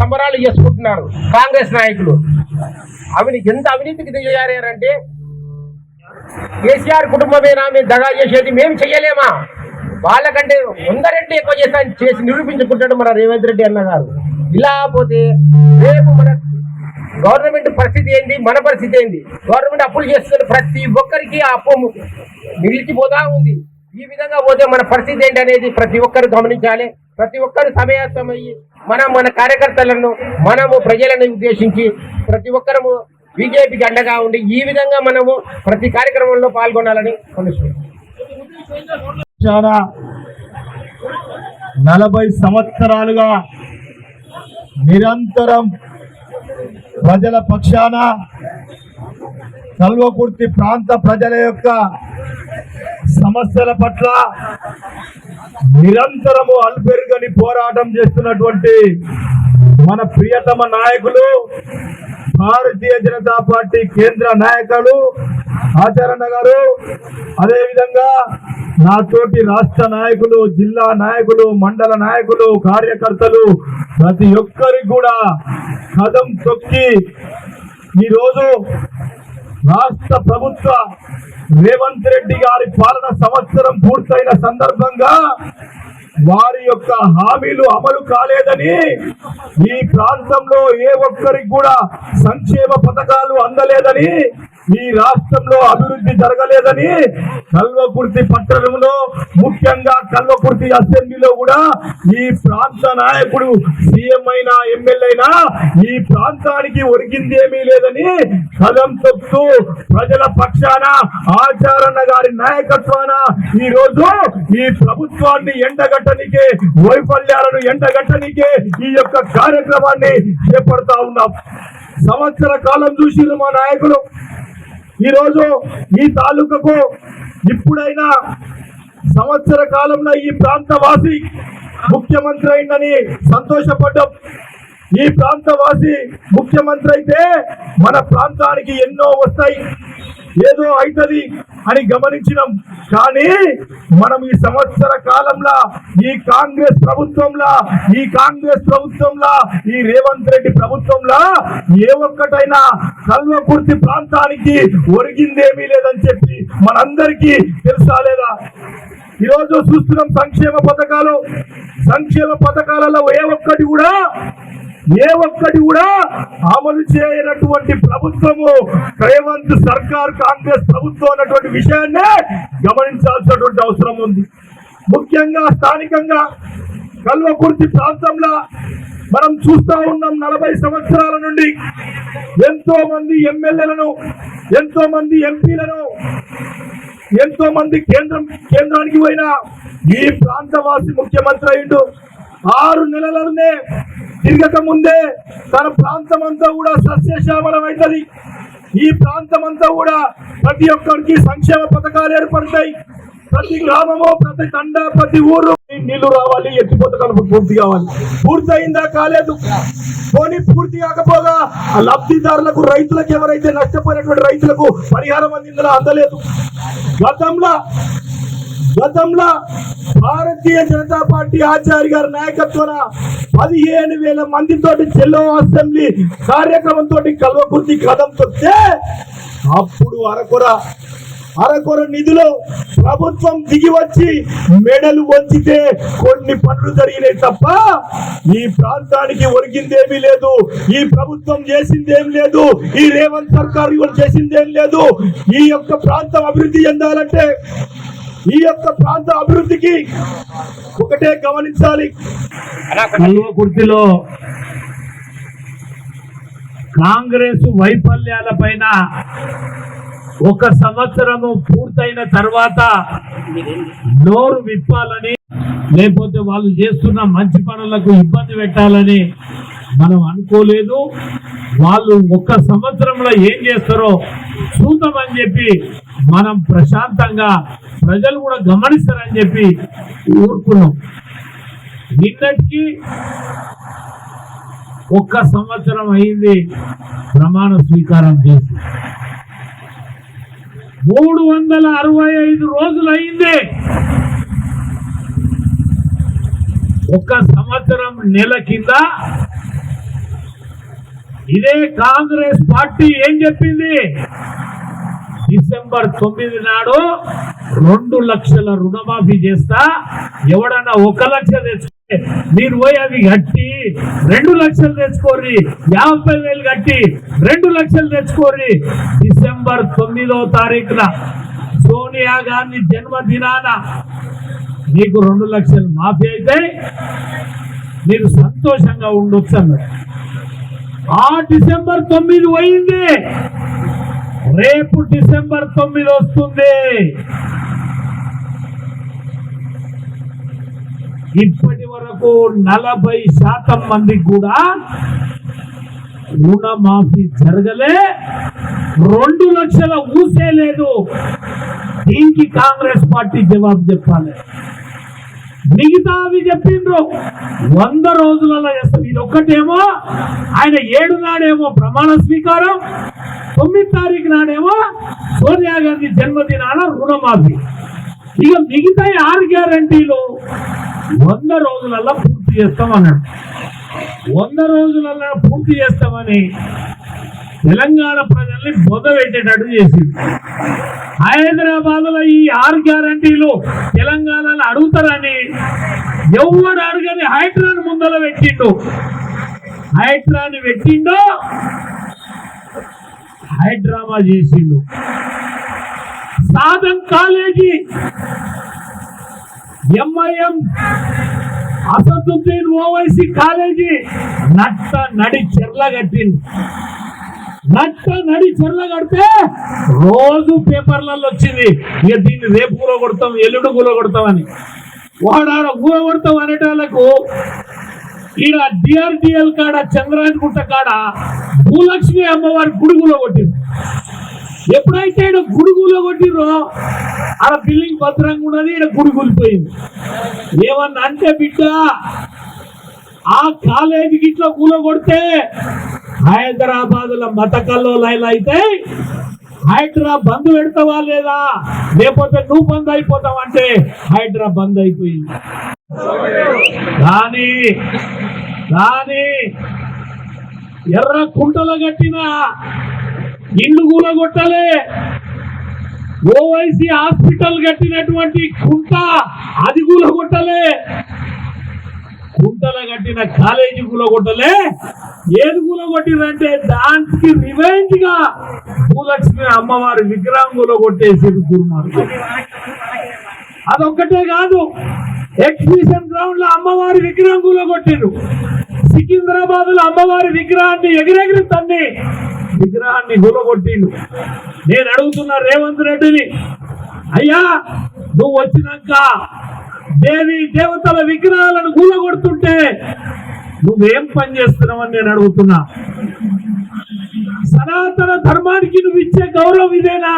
సంబరాలు చేసుకుంటున్నారు కాంగ్రెస్ నాయకులు. అవిని ఎంత అవినీతికి దిగజారంటే కేసీఆర్ కుటుంబమేనా మేము దగా చేసేది మేము చెయ్యలేమా? వాళ్ళకంటే వంద రెడ్డి ఎక్కువ చేస్తా చేసి నిరూపించుకుంటాడు మన రేవంత్ రెడ్డి అన్న గారు ఇలా పోతే రేపు మన గవర్నమెంట్ పరిస్థితి ఏంది? మన పరిస్థితి ఏంది? గవర్నమెంట్ అప్పులు చేస్తున్న ప్రతి ఒక్కరికి ఆ అప్పు మిగిలిచిపోతా ఉంది. ఈ విధంగా పోతే మన పరిస్థితి ఏంటి అనేది ప్రతి ఒక్కరు గమనించాలి. ప్రతి ఒక్కరు సమయాస్తమయ్యి మనం మన కార్యకర్తలను మనము ప్రజలను ఉద్దేశించి ప్రతి ఒక్కరము బీజేపీకి అండగా ఉండి ఈ విధంగా మనము ప్రతి కార్యక్రమంలో పాల్గొనాలని చాలా నలభై సంవత్సరాలుగా నిరంతరం ప్రజల పక్షాన కల్వకుర్తి ప్రాంత ప్రజల యొక్క సమస్యల పట్ల నిరంతరము అల్పెరుగని పోరాటం చేస్తున్నటువంటి మన ప్రియతమ నాయకులు భారతీయ జనతా పార్టీ కేంద్ర నాయకులు ఆచరణ గారు అదేవిధంగా నాతోటి రాష్ట్ర నాయకులు జిల్లా నాయకులు మండల నాయకులు కార్యకర్తలు ప్రతి ఒక్కరికి కూడా కదం తొక్కి ఈరోజు రాష్ట్ర ప్రభుత్వ రేవంత్ రెడ్డి గారి పాలన సంవత్సరం పూర్తయిన సందర్భంగా వారి యొక్క హామీలు అమలు కాలేదని ఈ ప్రాంతంలో ఏ ఒక్కరికి కూడా సంక్షేమ పథకాలు అందలేదని ఈ రాష్ట్రంలో అభివృద్ధి జరగలేదని కల్వకుర్తి పట్టణంలో ముఖ్యంగా కల్వకుర్తి అసెంబ్లీలో కూడా ఈ ప్రాంత నాయకుడు సీఎం అయినా ఎమ్మెల్యే అయినా ఈ ప్రాంతానికి ఒరిగిందేమీ లేదని కలం చెప్తూ ప్రజల పక్షాన ఆచారణ గారి నాయకత్వాన ఈ రోజు ఈ ప్రభుత్వాన్ని ఎండగట్టనికే వైఫల్యాలను ఎండగట్టనికే ఈ యొక్క కార్యక్రమాన్ని చేపడతా ఉన్నాం. సంవత్సర కాలం చూసిన మా నాయకులు. ఈరోజు ఈ తాలూకాకు ఇప్పుడైనా సంవత్సర కాలంలో ఈ ప్రాంతవాసి ముఖ్యమంత్రి అయిందని సంతోషపడ్డాం. ఈ ప్రాంతవాసి ముఖ్యమంత్రి అయితే మన ప్రాంతానికి ఎన్నో వస్తాయి. ఏదో అవుతుంది అని గమనించినాం. కానీ మనం ఈ సంవత్సర కాలంలో ఈ కాంగ్రెస్ ప్రభుత్వంలో ఈ కాంగ్రెస్ ప్రభుత్వంలో ఈ రేవంత్ రెడ్డి ప్రభుత్వంలో ఏ ఒక్కటైనా కల్వకుర్తి ప్రాంతానికి ఒరిగిందేమీ లేదని చెప్పి మనందరికీ తెలుసా లేదా? ఈరోజు చూస్తున్నాం సంక్షేమ పథకాలు. సంక్షేమ పథకాలలో ఏ ఒక్కటి కూడా ఏ ఒక్కటి కూడా అమలు చేయనటువంటి ప్రభుత్వము రేవంత్ సర్కార్ కాంగ్రెస్ ప్రభుత్వం అన్నటువంటి విషయాన్ని గమనించాల్సినటువంటి అవసరం ఉంది. ముఖ్యంగా స్థానికంగా కల్వకుర్తి ప్రాంతంలో మనం చూస్తా ఉన్నాం నలభై సంవత్సరాల నుండి ఎంతో మంది ఎమ్మెల్యేలను ఎంతో మంది ఎంపీలను ఎంతో మంది కేంద్రం కేంద్రానికి పోయిన ఈ ప్రాంతవాసి ముఖ్యమంత్రి అయిండు ఆరు నెలలనే తిరగక ముందే తన ప్రాంతం అంతా కూడా సస్యశ్యామలం అవుతుంది ఈ ప్రాంతం అంతా కూడా ప్రతి ఒక్కరికి సంక్షేమ పథకాలు ఏర్పడతాయి. ప్రతి గ్రామము ప్రతి తండ ప్రతి ఊరు నీళ్ళు రావాలి ఎత్తిపోత పథకాలు పూర్తి కావాలి. పూర్తి అయిందా కాలేదు. పోనీ పూర్తి కాకపోగా ఆ లబ్ధిదారులకు రైతులకు ఎవరైతే నష్టపోయినటువంటి రైతులకు పరిహారం అందిందా అందలేదు. గతంలో గతంలో భారతీయ జనతా పార్టీ ఆచార్య గారి నాయకత్వాన పదిహేను వేల మందితోటి చెల్లో అసెంబ్లీ కార్యక్రమంతో కల్వకుర్తి కథం తొక్కితే అప్పుడు అరకొర అరకొర నిధులు ప్రభుత్వం దిగి వచ్చి మెడలు వంచితే కొన్ని పనులు జరిగినాయి తప్ప ఈ ప్రాంతానికి ఒరిగిందేమీ లేదు. ఈ ప్రభుత్వం చేసిందేం లేదు. ఈ రేవంత్ సర్కార్ చేసిందేం లేదు. ఈ యొక్క ప్రాంతం అభివృద్ధి చెందాలంటే ఈ యొక్క ప్రాంత అభివృద్ధికి ఒకటే గమనించాలి. కల్వకుర్తిలో కాంగ్రెస్ వైఫల్యాల పైన ఒక సంవత్సరము పూర్తయిన తర్వాత నోరు విప్పాలని లేకపోతే వాళ్ళు చేస్తున్న మంచి పనులకు ఇబ్బంది పెట్టాలని మనం అనుకోలేదు. వాళ్ళు ఒక్క సంవత్సరంలో ఏం చేస్తారో చూద్దామని చెప్పి మనం ప్రశాంతంగా ప్రజలు కూడా గమనిస్తారని చెప్పి ఊరుకున్నాం నిన్నటికి ఒక్క సంవత్సరం అయింది ప్రమాణ స్వీకారం చేసి. మూడు వందల అరవై ఐదు రోజులు అయింది ఒక సంవత్సరం నెల కింద ఇదే కాంగ్రెస్ పార్టీ ఏం చెప్పింది? డిసెంబర్ తొమ్మిది నాడు రెండు లక్షల రుణమాఫీ చేస్తా ఎవడన్నా ఒక లక్ష తెచ్చుకుంటే మీరు పోయి అది కట్టి రెండు లక్షలు తెచ్చుకోర్రి యాభై వేలు కట్టి రెండు లక్షలు తెచ్చుకోర్రి. డిసెంబర్ తొమ్మిదో తారీఖున సోనియా గాంధీ జన్మదినాన మీకు రెండు లక్షలు మాఫీ అయితే మీరు సంతోషంగా ఉండొచ్చు అన్నారు ఆ డిసెంబర్ తొమ్మిది పోయింది. రేపు డిసెంబర్ తొమ్మిది వస్తుంది. ఇప్పటి వరకు నలభై శాతం మందికి కూడా రుణమాఫీ జరగలే. రెండు లక్షల ఊసే లేదు. దీనికి కాంగ్రెస్ పార్టీ జవాబు చెప్పాలి. మిగతా అవి చెప్పిండ్రు. వంద రోజులలో చేస్తాం ఇది ఒక్కటేమో ఆయన ఏడు నాడేమో ప్రమాణ స్వీకారం తొమ్మిది తారీఖు నాడేమో సోనియా గాంధీ జన్మదినాన రుణమాఫీ. ఇక మిగతా ఆరు గ్యారంటీలు వంద రోజులలో పూర్తి చేస్తామన్నాడు. వంద రోజులలో పూర్తి చేస్తామని తెలంగాణ ప్రజల్ని బొదవెట్టేటట్టు చేసింది. హైదరాబాద్లో ఈ ఆరు గ్యారంటీలు తెలంగాణలో అడుగుతారని ఎవరు అడగని హైడ్రాన్ ముందర పెట్టిండు. హైడ్రాన్ పెట్టిండో హైడ్రామా చేసిండు. Sadhan college MIM Asaduddin Owaisi college నట్ట నడి చెర్ల కట్టింది నట్ట నడి చెర్ల కడితే రోజు పేపర్లలో వచ్చింది. ఇక దీన్ని రేపు కూర కొడతాం ఎల్లుడు కూర కొడతామని వాడాడ కూర కొడతాం అనేటాలకు ఈడ డిఆర్డిఎల్ కాడ చంద్రాయన్ గుట్ట కాడ భూలక్ష్మి అమ్మవారి గుడుగులో కొట్టింది ఎప్పుడైతే ఈడ గుడుగులో కొట్టిరో ఆడ బిల్డింగ్ భద్రంగా ఉన్నది ఈడ గుడి కూలిపోయింది. ఏమన్నా అంటే బిడ్డ ఆ కాలేజీకి ఇట్లా కూల కొడితే హైదరాబాద్లో మత కల్లోలాయలు అయితే హైడ్రా బంద్ పెడతావా లేదా? లేకపోతే నువ్వు బంద్ అయిపోతావు అంటే హైడ్రా బంద్ అయిపోయింది. కానీ కానీ ఎర్ర కుంటలు కట్టిన ఇల్లు కూలగొట్టలే. ఓవైసీ హాస్పిటల్ కట్టినటువంటి కుంట అది కూలగొట్టలే. గుంటల కట్టిన కాలేజీ కూలగొట్టలే? ఏది కూలగొట్టిందంటే దానికి రివెంజ్గా భూలక్ష్మి అమ్మవారి విగ్రహం కూలగొట్టేసి దుర్మార్గం అదొక్కటే కాదు ఎగ్జిబిషన్ గ్రౌండ్లో అమ్మవారి విగ్రహం కూలగొట్టిరు సికింద్రాబాద్లో అమ్మవారి విగ్రహాన్ని ఎగిరెగిరి తన్ని విగ్రహాన్ని కూలగొట్టిండు. నేను అడుగుతున్నా రేవంత్ రెడ్డిని అయ్యా నువ్వు వచ్చినాక దేవి దేవతల విగ్రహాలను కూలగొడుతుంటే నువ్వేం పని చేస్తున్నావని నేను అడుగుతున్నా. సనాతన ధర్మానికి నువ్వు ఇచ్చే గౌరవం ఇదేనా?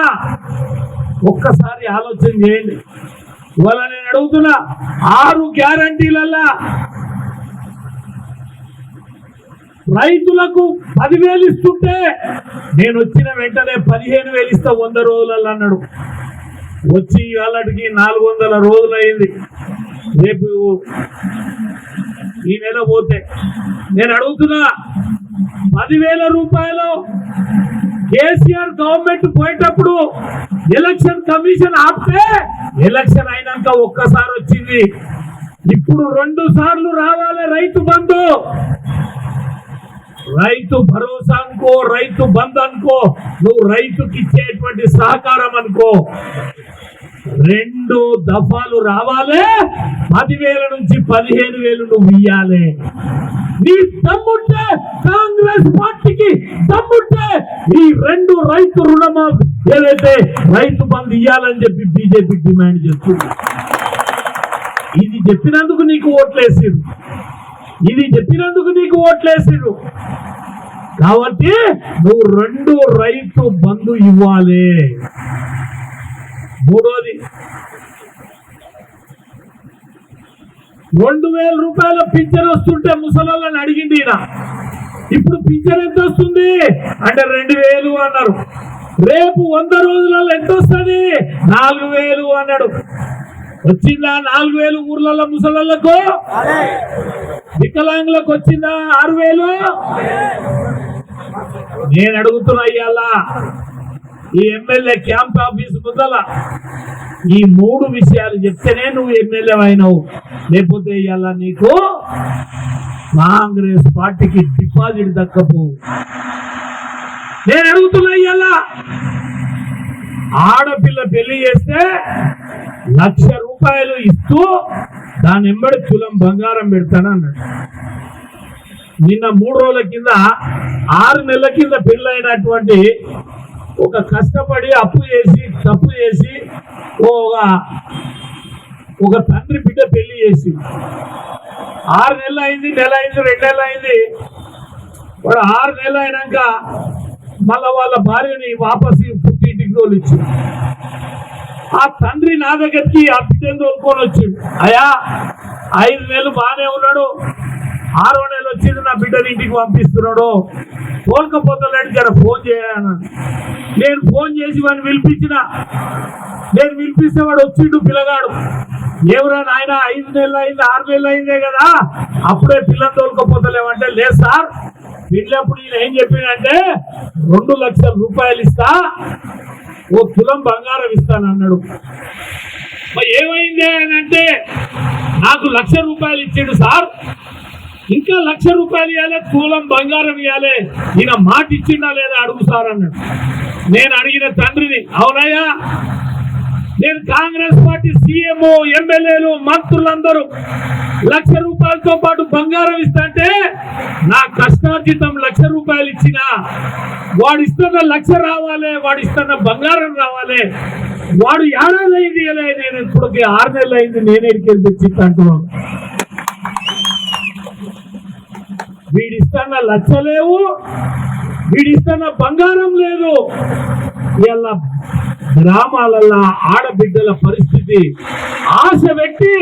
ఒక్కసారి ఆలోచన చేయండి. ఇవాళ నేను అడుగుతున్నా ఆరు గ్యారంటీలల్లా రైతులకు పదివేలు ఇస్తుంటే నేను వచ్చిన వెంటనే పదిహేను వేలు ఇస్తా వంద రోజులలో అన్నాడు. వచ్చి వాళ్ళకి నాలుగు వందల రోజులు అయింది రేపు ఈ నెల పోతే నేను అడుగుతున్నా పదివేల రూపాయలు కేసీఆర్ గవర్నమెంట్ పోయేటప్పుడు ఎలక్షన్ కమిషన్ ఆపితే ఎలక్షన్ అయినాక ఒక్కసారి వచ్చింది. ఇప్పుడు రెండు సార్లు రావాలి రైతు బంధు. రైతు భరోసా అనుకో రైతు బంద్ అనుకో నువ్వు రైతుకి ఇచ్చేటువంటి సహకారం అనుకో. రెండు దఫాలు రావాలే పదివేల నుంచి పదిహేను వేలు నువ్వు ఇయ్యాలి. నీ తమ్ముంటే కాంగ్రెస్ పార్టీకి తమ్ముంటే ఈ రెండు రైతు రుణమాఫీ ఏదైతే రైతు బంధు ఇయ్యాలని చెప్పి బీజేపీ డిమాండ్ చేస్తుంది. ఇది చెప్పినందుకు నీకు ఓట్లేసింది ఇది చెప్పినందుకు నీకు ఓట్లేసిరు కాబట్టి నువ్వు రెండు రైతు బంధు ఇవ్వాలి. మూడోది రెండు వేల రూపాయల పింఛన్ వస్తుంటే ముసలోళ్ళని అడిగింది ఈయన. ఇప్పుడు పింఛన్ ఎంత వస్తుంది అంటే రెండు వేలు అన్నారు. రేపు వంద రోజులలో ఎంత వస్తుంది నాలుగు వేలు అన్నాడు. వచ్చిందా నాలుగు వేలు ఊర్లలో ముసలోళ్ళకు? వికలాంగులకు వచ్చిందా? ఆరు వేలు? నేను అడుగుతున్నా ఇవాళ ఈ ఎమ్మెల్యే క్యాంప్ ఆఫీస్ ముందల ఈ మూడు విషయాలు చెప్తేనే నువ్వు ఎమ్మెల్యే అయినావు. లేకపోతే ఇవాళ నీకు కాంగ్రెస్ పార్టీకి డిపాజిట్ దక్కపు నేను అడుగుతున్నా ఇవాళ ఆడపిల్ల పెళ్ళి చేస్తే లక్ష రూపాయలు ఇస్తూ దాని ఎంబడి తులం బంగారం పెడతాను అన్నాడు. నిన్న మూడు రోజుల కింద ఆరు నెలల కింద పెళ్ళైనటువంటి ఒక కష్టపడి అప్పు చేసి తప్పు చేసి ఒక ఒక తండ్రి బిడ్డ పెళ్ళి చేసి. ఆరు నెలలు అయింది నెల అయింది రెండు నెలలు అయింది. వాడు ఆరు నెలలు అయినాక మళ్ళా వాళ్ళ భార్యని వాపసు పుట్టింటికి తోలిచ్చి ఆ తండ్రి నా దగ్గరికి ఆ బిడ్డను తోలుకొని వచ్చిండు. అయ్యా ఐదు నెలలు బాగానే ఉన్నాడు. ఆరో నెలలు వచ్చింది నా బిడ్డని ఇంటికి పంపిస్తున్నాడు. తోలుకపోతలేడు జర ఫోన్ చేయను నేను ఫోన్ చేసి వాడిని పిలిపించిన. నేను పిలిపిస్తే వాడు వచ్చిండు పిల్లగాడు. ఎవరా నాయన ఐదు నెలలు అయింది ఆరు నెలలు అయిందే కదా. అప్పుడే పిల్లని తోలుకపోతలేమంటే లేదు సార్. వెళ్ళినప్పుడు ఈయన ఏం చెప్పిందంటే రెండు లక్షల రూపాయలు ఇస్తా. ఓ తులం బంగారం ఇస్తాను అన్నాడు. మరి ఏమైంది అని అంటే నాకు లక్ష రూపాయలు ఇచ్చాడు సార్. ఇంకా లక్ష రూపాయలు ఇవ్వాలి తులం బంగారం ఇవ్వాలి ఈయన మాట ఇచ్చిండా లేదా అడుగు సార్ అన్నాడు. నేను అడిగిన తండ్రిని అవునయ్యా నేను కాంగ్రెస్ పార్టీ సీఎం ఎమ్మెల్యేలు మంత్రులందరూ లక్ష రూపాయలతో పాటు బంగారం ఇస్తాంటే నా కష్టార్జితం లక్ష రూపాయలు ఇచ్చిన వాడు ఇస్తున్న లక్ష రావాలి వాడు ఇస్తున్న బంగారం రావాలి. వాడు ఏడాది అయింది నేను ఇప్పుడు ఆరు నెలలు అయింది నేనే ఇక్కడికి తెచ్చి అంటున్నాను. వీడిస్తున్న లక్ష లేవు వీడిస్తున్న బంగారం లేదు. ఇలా గ్రామాలల్లో ఆడబిడ్డల పరిస్థితి ఆశ పెట్టి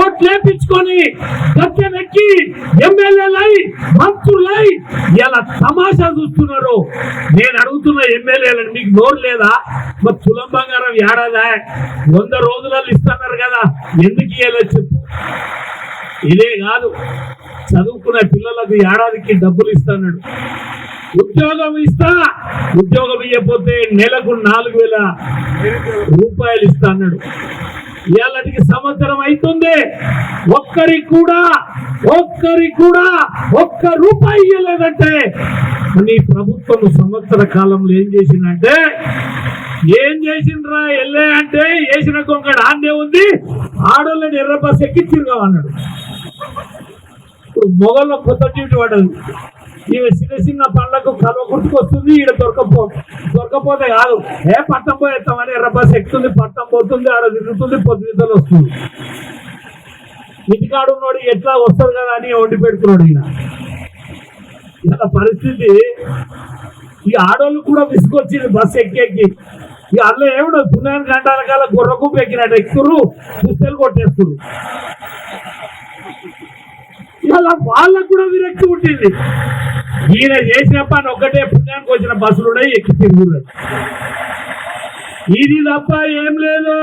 ఓట్లేపించుకొని దక్కనెక్కి ఎమ్మెల్యేలై మంత్రులై ఇలా తమాషా చూస్తున్నారు నేను అడుగుతున్న ఎమ్మెల్యేలను మీకు నోరు లేదా? మరి తులం బంగారం ఏడాదా? వంద రోజులలో ఇస్తున్నారు కదా ఎందుకు ఇవ్వలేదు చెప్పు? ఇదే కాదు చదువుకునే పిల్లలకు ఏడాదికి డబ్బులు ఇస్తున్నాడు. ఉద్యోగం ఇస్తా ఉద్యోగం ఇవ్వకపోతే నెలకు నాలుగు వేల రూపాయలు ఇస్తా అన్నాడు. ఇవాళకి సంవత్సరం అవుతుంది ఒక్కరికి కూడా ఒక్కరికి కూడా ఒక్క రూపాయి ఇవ్వలేదంటే నీ ప్రభుత్వం సంవత్సర కాలంలో ఏం చేసిందంటే ఏం చేసిండ్రా ఎల్లే అంటే వేసిన కొంకడు ఆందే ఉంది ఆడోళ్ళని ఎర్ర బస్ ఎక్కించిరుగా అన్నాడు. ఇప్పుడు మొగల్లో కొత్త డ్యూటీ పడదు ఈమె చిన్న చిన్న పళ్ళకు కలవ గుర్తుకొస్తుంది ఈడ దొరకపో దొరకపోతే కాదు. ఏ పట్టం పోయేస్తామని ఎర్ర బస్ ఎక్కుతుంది పట్టం పోతుంది ఆడ తిరుగుతుంది పొద్దున్నలు వస్తుంది. ఇంటికాడు ఉన్నోడు ఎట్లా వస్తారు కదా అని వండి పెడుతున్నాడు ఈయన. ఇలా పరిస్థితి ఈ ఆడోళ్ళు కూడా విసుకొచ్చింది బస్ ఎక్కి ఎక్కి. ఇక అందులో ఏమిటో పుణ్యానికి గంటల కాల గుర్రకు ఎక్కినట్టు ఎక్కుతురు పుస్తలు కొట్టేస్తున్నారు ఇలా వాళ్ళకు కూడా విరక్తి పుట్టింది. ఈయన చేసిన పని ఒక్కటే పుణ్యానికి వచ్చిన బస్సులు ఉన్నాయి ఎక్కి తిరుగుతున్నాడు ఇది తప్ప ఏం లేదు.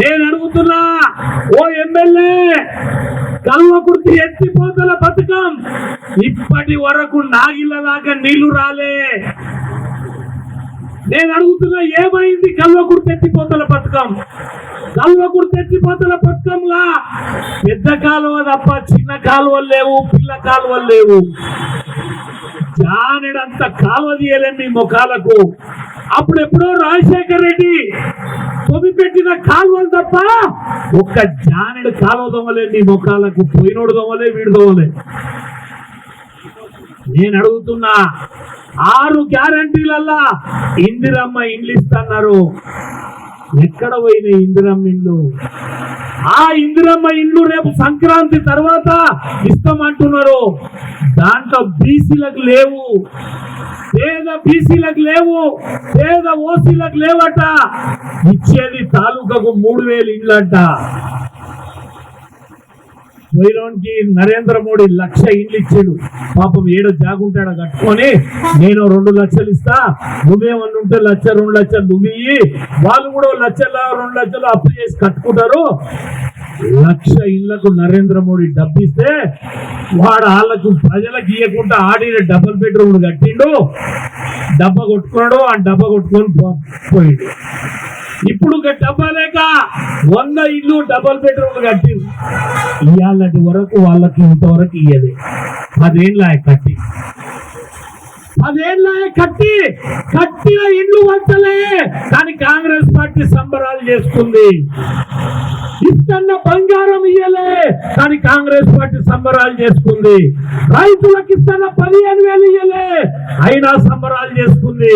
నేను అడుగుతున్నా ఓ ఎమ్మెల్యే కల్వకుర్తి ఎత్తిపోతల పథకం ఇప్పటి వరకు నాగిళ్ళ దాకా నీళ్ళు రాలే. నేను అడుగుతున్నా ఏమైంది కల్వకుడు తెచ్చిపోతల పథకం కల్వకుడు తెచ్చిపోతల పథకంలా పెద్ద కాలువ తప్ప చిన్న కాలువలు లేవు పిల్ల కాలువలు లేవు. జానెడంత కాలువ తీయలేండి మీ ముఖాలకు. అప్పుడెప్పుడో రాజశేఖర్ రెడ్డి తొమ్మి పెట్టిన కాలువలు తప్ప ఒక్క జానెడు కాలువ దొంగలే మీ ముఖాలకు. పోయినోడు దొంగలే వీడు దొంగలే నేను అడుగుతున్నా ఆరు గ్యారంటీలల్లా ఇందిరమ్మ ఇండ్లు ఇస్తున్నారు. ఎక్కడ పోయిన ఇందిరమ్మ ఇండ్లు? ఆ ఇందిరమ్మ ఇండ్లు రేపు సంక్రాంతి తర్వాత ఇస్తామంటున్నారు. దాంట్లో బీసీలకు లేవు. పేద బీసీలకు లేవు. పేద ఓసీలకు లేవట. ఇచ్చేది తాలూకాకు మూడు వేలు ఇండ్లంట. పోయినోనికి నరేంద్ర మోడీ లక్ష ఇండ్లు ఇచ్చాడు. పాపం ఏడో జాగుంటాడో కట్టుకొని నేను రెండు లక్షలు ఇస్తా నువ్వేమన్నా ఉంటే లక్ష రెండు లక్షలు నువ్వు వాళ్ళు కూడా లక్షల రెండు లక్షలు అప్పు చేసి కట్టుకుంటారు. లక్ష ఇళ్ళకు నరేంద్ర మోడీ డబ్బిస్తే వాడు వాళ్ళకు ప్రజలకు ఇవ్వకుండా ఆడిన డబుల్ బెడ్రూమ్ కట్టిండు. డబ్బా కొట్టుకున్నాడు ఆ డబ్బా కొట్టుకొని పో- పోయిండు. ఇప్పుడు ఒక లేక వంద ఇల్లు డబుల్ బెడ్రూమ్లు కట్టి ఇవాళటి వరకు వాళ్ళకి ఇంతవరకు ఇయ్యదు పదేళ్ళ కట్టి. పదేళ్ళ కట్టి. కట్టిన ఇల్లు వంచలే. కానీ కాంగ్రెస్ పార్టీ సంబరాలు చేస్తుంది. ఇష్టన్న బంగారం ఇయ్యలే. కానీ కాంగ్రెస్ పార్టీ సంబరాలు చేసుకుంది. రైతులకు ఇస్తున్న పదిహేను వేలు ఇయ్యలే. అయినా సంబరాలు చేసుకుంది.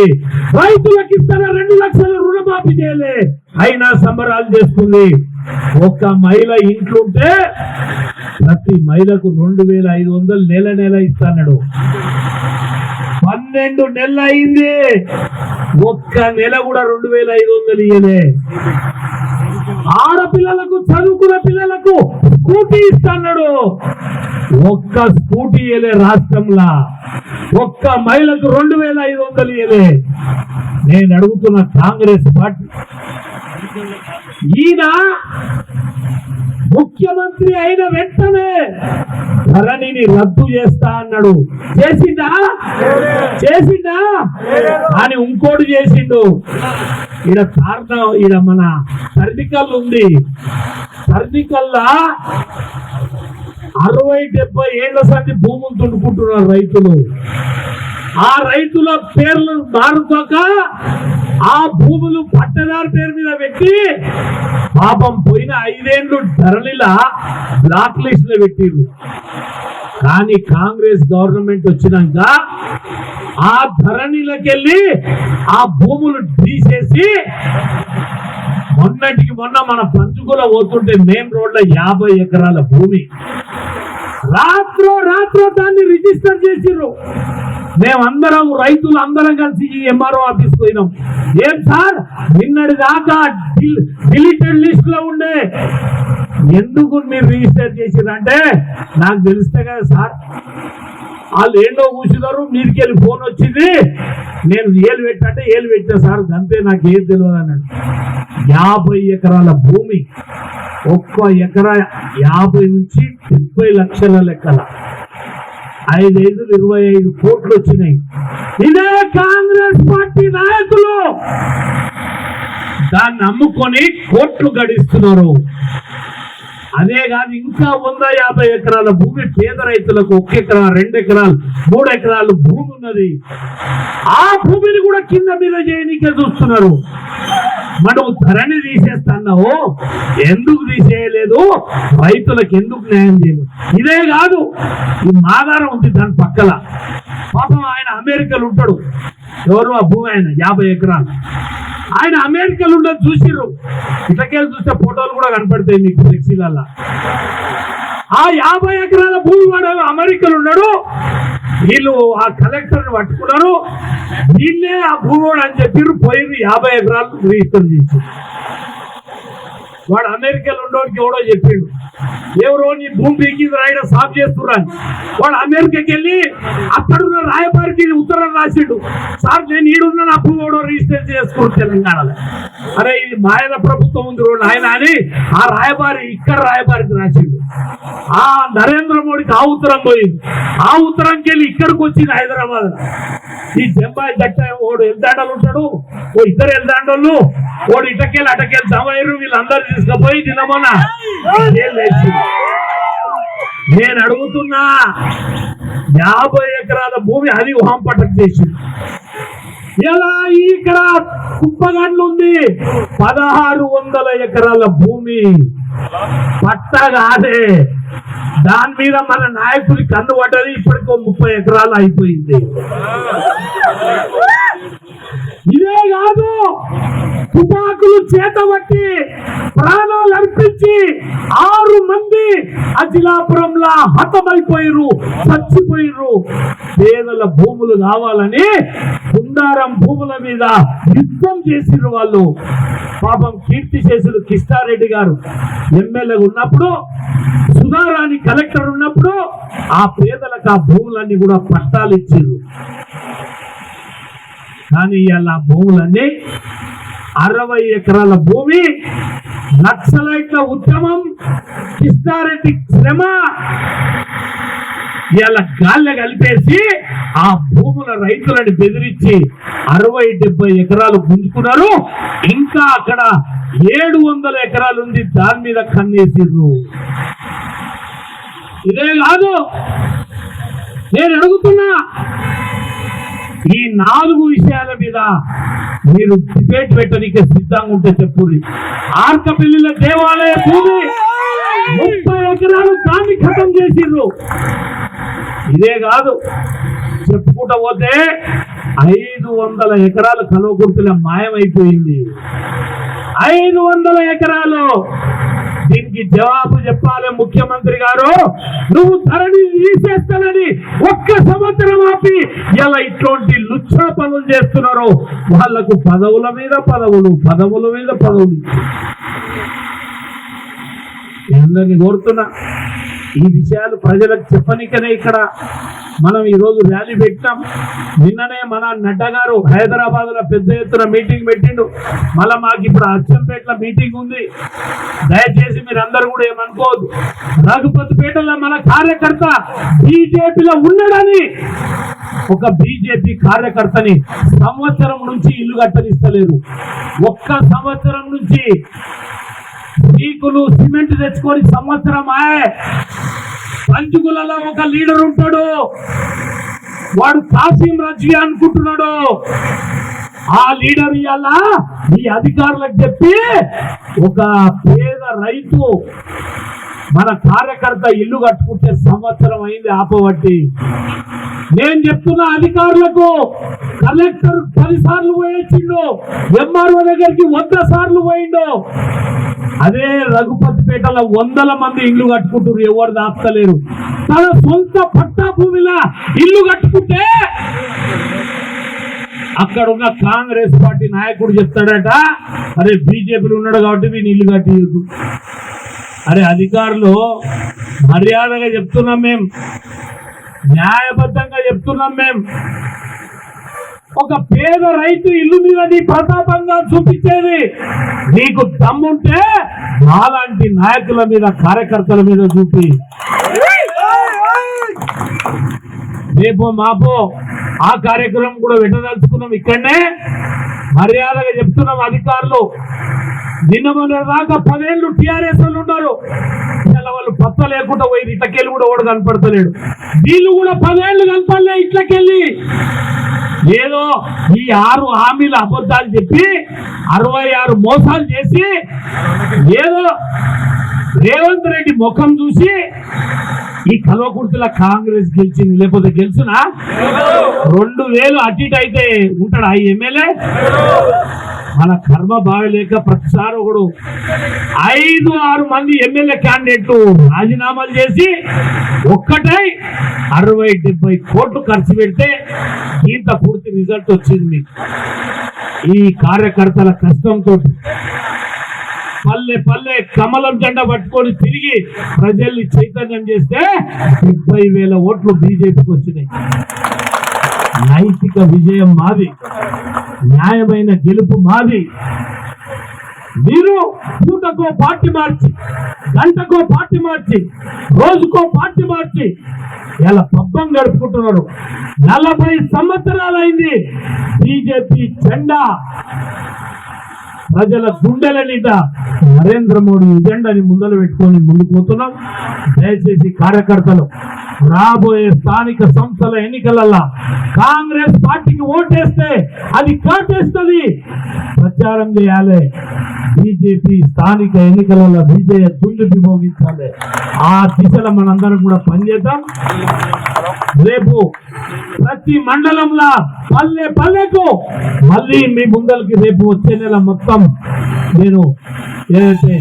రైతులకు ఇస్తున్న రెండు లక్షల రుణమాఫీ చేయలే. అయినా సంబరాలు చేసుకుంది. ఒక్క మహిళ ఇంట్లుంటే ప్రతి మహిళకు రెండు వేల ఐదు వందలు నెల నెల ఇస్తాడు పన్నెండు నెలలు అయింది. ఒక్క నెల కూడా రెండు వేల ఐదు వందలు ఇయ్యలే. ఆడపిల్లలకు చదువుకున్న పిల్లలకు స్కూటీ ఇస్తాడు ఒక్క స్కూటీ ఇయలే రాష్ట్రంలో. ఒక్క మహిళకు రెండు వేల ఐదు వందలు ఇయలే నేను అడుగుతున్న కాంగ్రెస్ పార్టీ. ఈయన ముఖ్యమంత్రి అయిన వెంటనే ధరణిని రద్దు చేస్తా అన్నాడు. చేసిందా? చేసిందా? అని ఇంకోటి చేసిండు. ఈడ కారణం ఈడ మన సర్దికల్ ఉంది. సర్దికల్లా అరవై డెబ్బై ఏళ్ళ సంది భూములు తుండుకుంటున్నారు రైతులు. ఆ రైతుల పేర్లు మారుతాక ఆ భూములు పట్టదారు పేరు మీద పెట్టి పాపం పోయిన ఐదేళ్ళు ధరలిలా బ్లాక్ లిస్ట్లో పెట్టిరు కానీ కాంగ్రెస్ గవర్నమెంట్ వచ్చినాక ఆ ధరణిలకెళ్ళి ఆ భూములు తీసేసి మొన్నటికి మొన్న మన పంచుకుల పోతుంటే మెయిన్ రోడ్ల యాభై ఎకరాల భూమి. రాత్రో రాత్రో దాన్ని రిజిస్టర్ చేసిర్రు. మేమందరం రైతులు అందరం కలిసి ఈ ఎంఆర్ఓ ఆఫీస్ పోయినాం. ఏం సార్? నిన్నటి దాకా డిలీటెడ్ లిస్ట్లో ఉండే. ఎందుకు మీరు రిజిస్టర్ చేసిరంటే నాకు తెలిస్తే కదా సార్. వాళ్ళు ఏంటో కూర్చున్నారు మీదికెళ్ళి ఫోన్ వచ్చింది. నేను ఏలు పెట్టంటే ఏలు పెట్టిన సార్ అంతే నాకు ఏం తెలియదు అన్నాడు. యాభై ఎకరాల భూమి ఒక్క ఎకరా యాభై నుంచి ముప్పై లక్షల లెక్కల. ఐదైదు ఇరవై ఐదు కోట్లు వచ్చినాయి. ఇదే కాంగ్రెస్ పార్టీ నాయకులు! దాన్ని అమ్ముకొని కోట్లు గడిస్తున్నారు. అదే కాదు ఇంకా వంద యాభై ఎకరాల భూమి పేద రైతులకు ఒక ఎకరా రెండు ఎకరాలు మూడు ఎకరాలు భూమి ఉన్నది. ఆ భూమిని కూడా కింద మీద చేయనికే చూస్తున్నారు. మనం ధరని తీసేస్తున్నావు ఎందుకు తీసేయలేదు? రైతులకు ఎందుకు న్యాయం చేయలేదు? ఇదే కాదు ఈ మాదారం ఉంది దాని పక్కల. పాపం ఆయన అమెరికాలో ఉంటాడు. ఎవరు? ఆ భూమి ఆయన యాభై ఎకరాలు. ఆయన అమెరికాలో ఉండదు చూసిర్రు. ఇట్లకెళ్ళి చూస్తే ఫోటోలు కూడా కనపడతాయి మీకు ఫ్లెక్సీలల్లా. ఆ యాభై ఎకరాల భూమి వాడు అమెరికాలో ఉన్నాడు. వీళ్ళు ఆ కలెక్టర్ పట్టుకున్నారు. వీళ్ళే ఆ భూమి అని చెప్పి పోయి యాభై ఎకరాలు రిజిస్టర్ చేసి వాడు అమెరికాలో ఉండడానికి ఎవడో చెప్పిండు. ఎవరో నీ భూమి పీకింది రాయడం సాఫ్ చేస్తున్నాను వాడు అమెరికాకి వెళ్ళి అక్కడున్న రాయబారికి ఉత్తరం రాసిండు. సార్ నేను ఈడున్న అప్పు భూమి ఎవడో రిజిస్టర్ చేసుకోడు తెలంగాణలో. అరే ఇది మాయన ప్రభుత్వం ఉంది రోడ్ ఆయన అని ఆ రాయబారి ఇక్కడ రాయబారికి రాసిండు. ఆ నరేంద్ర మోడీకి ఆ ఉత్తరం పోయింది. ఆ ఉత్తరంకి వెళ్ళి ఇక్కడికి వచ్చింది హైదరాబాద్. ఈ జంబాయి జట్ట ఓడు ఎల్దాండలు ఉంటాడు. ఓ ఇద్దరు ఎల్దాండోళ్ళు ఓడు ఇటకెళ్ళి అటకెళ్ళి జమైరు వీళ్ళందరూ తీసుకుపోయి వేసిండు. నేను అడుగుతున్నా యాభై ఎకరాల భూమి అది వాంపటకు చేసింది ఎలా ఇక్కడ కుప్పగండ్లు ఉంది పదహారు వందల ఎకరాల భూమి పట్ట కాదే దాని మీద మన నాయకుడి కన్ను పడ్డది ఇప్పటికో ముప్పై ఎకరాలు అయిపోయింది. ఇదే కాదు. తుపాకులు చేతబట్టి ప్రాణాలు అర్పించి ఆరు మంది అజిలాపురంలా హతమైపోయిరు చచ్చిపోయిరు పేదల భూములు కావాలని కుందారం భూముల మీద యుద్ధం చేసిరు వాళ్ళు. పాపం కీర్తి చేసిన కిష్టారెడ్డి గారు. ఎమ్మెల్యే ఉన్నప్పుడు సుధారాణి కలెక్టర్ ఉన్నప్పుడు ఆ పేదలకు ఆ భూములన్నీ కూడా పట్టాలు ఇచ్చారు కానీ ఇవాళ భూములన్నీ అరవై ఎకరాల భూమి నక్సలైట్ల ఉద్యమం కిష్టారెడ్డి శ్రమ ఇలా గాల్లె కలిపేసి ఆ భూముల రైతులను బెదిరించి అరవై డెబ్బై ఎకరాలు గుంజుకున్నారు. ఇంకా అక్కడ ఏడు వందల ఎకరాలు ఉంది దాని మీద కన్నేసిర్రు. ఇదే కాదు నేను అడుగుతున్నా ఈ నాలుగు విషయాల మీద మీరు డిబేట్ పెట్టడానికి సిద్ధంగా ఉంటే చెప్పు ఆర్కపల్లిల దేవాలయ భూమి ముప్పై ఎకరాలు దాన్ని ఖతం చేసిర్రు. ఇదే కాదు చెప్పుకుంటా పోతే ఐదు వందల ఎకరాలు కలవకుర్తిలో మాయమైపోయింది. ఐదు వందల ఎకరాలు దీనికి జవాబు చెప్పాలి ముఖ్యమంత్రి గారు. నువ్వు ధరణి తీసేస్తానని ఒక్క సంవత్సరం ఆపి ఇలా ఇటువంటి లుచ్చ పనులు చేస్తున్నారు? వాళ్ళకు పదవుల మీద పదవులు పదవుల మీద పదవులు. అందరినీ కోరుతున్నా. ఈ విషయాలు ప్రజలకు చెప్పనికనే ఇక్కడ మనం ఈరోజు ర్యాలీ పెట్టాం. నిన్ననే మన నడ్డా గారు హైదరాబాద్లో పెద్ద ఎత్తున మీటింగ్ పెట్టిండు. మళ్ళా మాకు ఇప్పుడు అచ్చంపేటలో మీటింగ్ ఉంది. దయచేసి మీరు అందరూ కూడా ఏమనుకోవద్దు. రఘుపతిపేటలో మన కార్యకర్త బీజేపీలో ఉన్నాడని ఒక బీజేపీ కార్యకర్తని సంవత్సరం నుంచి ఇల్లు కట్టనిస్తలేరు. ఒక్క సంవత్సరం నుంచి నీకులు సిమెంట్ తెచ్చుకొని సంవత్సరం పంచుకులలో ఒక లీడర్ ఉంటాడు. వాడు కాసిం రజ్వి అనుకుంటున్నాడు. ఆ లీడర్ ఇవాళ ఈ అధికారులకు చెప్పి ఒక పేద రైతు మన కార్యకర్త ఇల్లు కట్టుకుంటే సంవత్సరం అయింది ఆపబట్టి. నేను చెప్తున్న అధికారులకు కలెక్టర్ పది సార్లు ఎంఆర్ఓ దగ్గరికి వంద సార్లు పోయిండు. అదే రఘుపతిపేటలో వందల మంది ఇల్లు కట్టుకుంటారు ఎవరు దాస్తలేరు తన సొంత పట్టా భూమిలా ఇల్లు కట్టుకుంటే అక్కడ ఉన్న కాంగ్రెస్ పార్టీ నాయకుడు చెప్తాడట అరే బీజేపీలో ఉన్నాడు కాబట్టి వీని ఇల్లు కట్టియద్దు అరే అధికారులు మర్యాదగా చెప్తున్నాం మేం. న్యాయబద్ధంగా చెప్తున్నాం మేం. ఒక పేద రైతు ఇల్లు మీద నీ ప్రతాపంగా చూపించేది. నీకు దమ్ముంటే నాలాంటి నాయకుల మీద కార్యకర్తల మీద చూపి. రేపో మాపో ఆ కార్యక్రమం కూడా వెంటదలుచుకున్నాం ఇక్కడనే మర్యాదగా చెప్తున్నాం అధికారులు. నిన్న మొన్న దాకా పదేళ్ళు టిఆర్ఎస్ వాళ్ళు ఉన్నారు. ఇలా వాళ్ళు పత్త లేకుండా పోయి ఇట్లకెళ్ళి కూడా ఓడు కనపడతలేడు. వీళ్ళు కూడా పదేళ్ళు కనపడలే ఇట్లకెళ్ళి. ఏదో ఈ ఆరు హామీల అబద్ధాలు చెప్పి అరవై ఆరు మోసాలు చేసి ఏదో రేవంత్ రెడ్డి ముఖం చూసి ఈ కల్వకుర్తిల కాంగ్రెస్ గెలిచింది లేకపోతే గెలుచునా? రెండు వేలు అటు ఇటు అయితే ఉంటాడా ఈ ఎమ్మెల్యే? మన కర్మ బాగలేక ప్రతిసారి ఒకడు ఐదు ఆరు మంది ఎమ్మెల్యే క్యాండిడేట్లు రాజీనామాలు చేసి ఒక్కటై అరవై డెబ్బై కోట్లు ఖర్చు పెడితే ఇంత పూర్తి రిజల్ట్ వచ్చింది. ఈ కార్యకర్తల కష్టంతో పల్లె పల్లె కమలం జెండా పట్టుకొని తిరిగి ప్రజల్ని చైతన్యం చేస్తే ముప్పై వేల ఓట్లు బీజేపీకి వచ్చినాయి. నైతిక విజయం మాది. న్యాయమైన గెలుపు మాది. మీరు పూటకో పార్టీ మార్చి గంటకో పార్టీ మార్చి రోజుకో పార్టీ మార్చి ఇలా పబ్బం గడుపుకుంటున్నారు నలభై సంవత్సరాలైంది బీజేపీ జెండా. ప్రజల గుండెల నరేంద్ర మోడీ ఎజెండాని ముందలు పెట్టుకొని ముందుకు పోతున్నాం. దయచేసి కార్యకర్తలు రాబోయే స్థానిక సంస్థల ఎన్నికలల్లా కాంగ్రెస్ పార్టీకి ఓటేస్తే అది కాటేస్తుంది. ప్రచారం చేయాలి. బీజేపీ స్థానిక ఎన్నికలలో విజయ దుందుకి మోగించాలి ఆ దిశలో మనందరం కూడా పనిచేద్దాం రేపు ప్రతి మండలంలో పల్లె పల్లెకు మళ్ళీ మీ ముందలకి రేపు వచ్చే నెల మొత్తం నేను ఏదైతే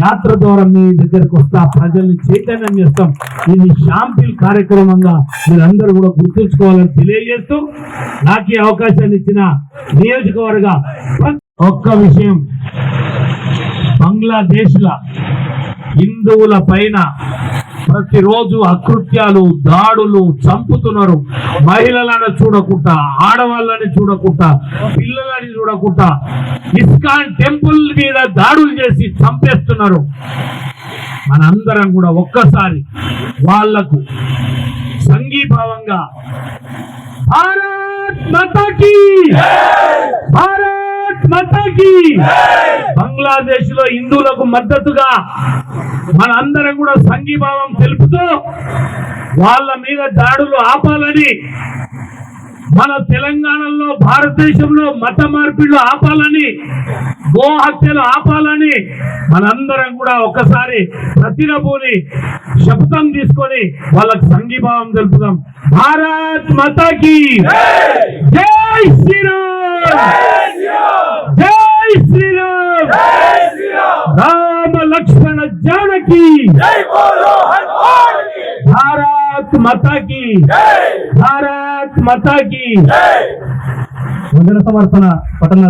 యాత్ర ద్వారా మీ దగ్గరకు వస్తా ప్రజల్ని చైతన్యం చేస్తాం. ఇది షాంపిల్ కార్యక్రమంగా మీరందరూ కూడా గుర్తుంచుకోవాలని తెలియజేస్తూ నాకు ఈ అవకాశాన్ని ఇచ్చిన నియోజకవర్గ ఒక్క విషయం బంగ్లాదేశ్ల హిందువుల పైన ప్రతిరోజు అకృత్యాలు దాడులు చంపుతున్నారు. మహిళలను చూడకుండా ఆడవాళ్ళని చూడకుండా పిల్లలని చూడకుండా ఇస్కాన్ టెంపుల్ మీద దాడులు చేసి చంపేస్తున్నారు. మనందరం కూడా ఒక్కసారి వాళ్ళకు సంఘీభావంగా భారత్ మతకి! భారత్ బంగ్లాదేశ్లో హిందువులకు మద్దతుగా మనందరం కూడా సంఘీభావం తెలుపుతూ వాళ్ళ మీద దాడులు ఆపాలని మన తెలంగాణలో భారతదేశంలో మత మార్పిళ్ళు ఆపాలని గోహత్యలు ఆపాలని మనందరం కూడా ఒకసారి ప్రతిరభూని శపథం తీసుకొని వాళ్ళకి సంఘీభావం తెలుపుదాం. భారత్ మతకి జై శ్రీరామ్! జై శ్రీరామ్ రామ లక్ష్మణ జానకి భారత్ మతకి భారత్ మతకి వందన సమర్పణ పట్టణ